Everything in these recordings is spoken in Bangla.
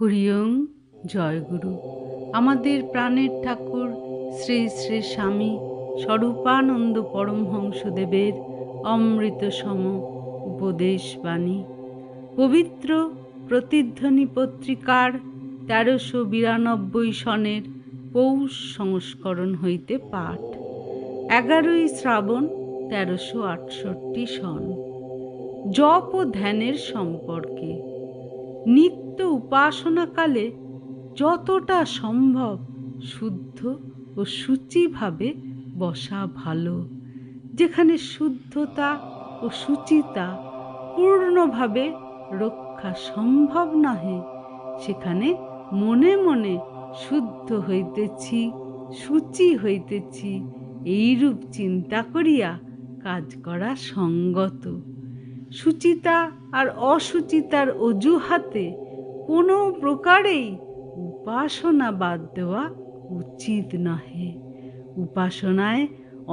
হরিওম, জয়গুরু। আমাদের প্রাণের ঠাকুর শ্রী শ্রী স্বামী স্বরূপানন্দ পরমহংসদেবের অমৃত সম উপদেশ বাণী। পবিত্র প্রতিধ্বনি পত্রিকার তেরোশো বিরানব্বই সনের পৌষ সংস্করণ হইতে পাঠ। এগারোই শ্রাবণ তেরোশো আটষট্টি সন। জপ ও ধ্যানের সম্পর্কে। নিত্য উপাসনাকালে যতটা সম্ভব শুদ্ধ ও সূচিভাবে বসা ভালো, যেখানে শুদ্ধতা ও শুচিতা পূর্ণভাবে রক্ষা সম্ভব নহে, সেখানে মনে মনে শুদ্ধ হইতেছি, সূচি হইতেছি, এইরূপ চিন্তা করিয়া কাজ করা সঙ্গত। সুচিতা আর অসুচিতার অজুহাতে কোনো প্রকারেই উপাসনা বাদ দেওয়া উচিত নহে। উপাসনায়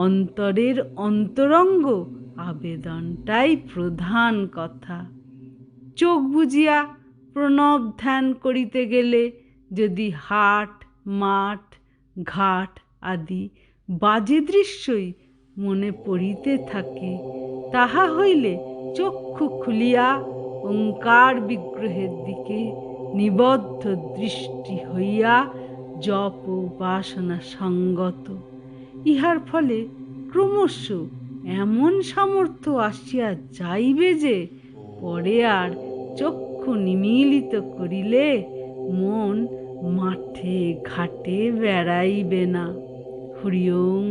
অন্তরের অন্তরঙ্গ আবেদনটাই প্রধান কথা। চোখ বুজিয়া প্রণব ধ্যান করিতে গেলে যদি হাট, মাঠ, ঘাট আদি বাজে দৃশ্যই মনে পড়িতে থাকে, তাহা হইলে চক্ষু খুলিয়া ওঙ্কার বিগ্রহের দিকে নিবদ্ধ দৃষ্টি হইয়া জপ উপাসনা সঙ্গত। ইহার ফলে ক্রমশ এমন সামর্থ্য আসিয়া যাইবে যে পরে আর চক্ষু নিমিলিত করিলে মন মাঠে ঘাটে বেড়াইবে না। হরিওম,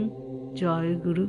জয় গুরু।